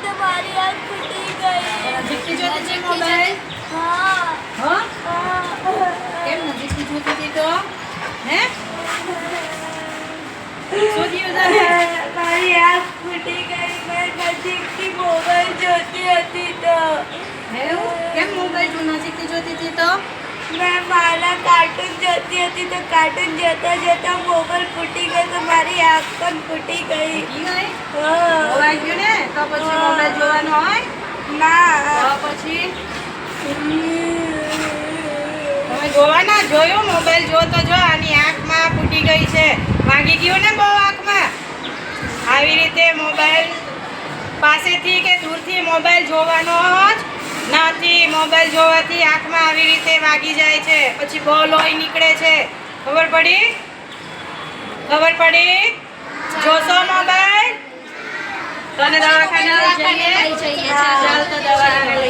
तुम्हारी आँख फूटी गई નજીકથી જોતી છે મોબાઈલ हाँ હા કેમ નજીકથી જોતી હતી તો હે શું થયું તારે મારી આંખ ફૂટી ગઈ મેં નજીકથી મોબાઈલ જોતી હતી તો એવું કેમ મોબાઈલ તું નજીકથી જોતી હતી તો મેં મારા કાર્ટૂન જોતી હતી તો કાર્ટૂન જોતા જોતા મોબાઈલ ફૂટી ગયો તો મારી આંખ પણ ફૂટી ગઈ. ઈ ગઈ? હા. ગયું ને? તો પછી મોબાઈલ જોવાનો હોય? ના. પછી? તમે જોવાના? જોયું? મોબાઈલ જો તો જો. આની આંખમાં ફૂટી ગઈ છે. વાગી ગયું ને બહુ આંખમાં? આવી રીતે મોબાઈલ પાસેથી કે દૂરથી મોબાઈલ જોવાનો જ નથી મોબાઈલ જોવાથી આંખમાં આવી રીતે વાગી જાય છે. પછી બહુ લોહી નીકળે છે. ખબર પડી? ખબર પડી? જોશો મોબાઈલ? તને દવાખાને જઈએ ચાલ તો દવાખાને.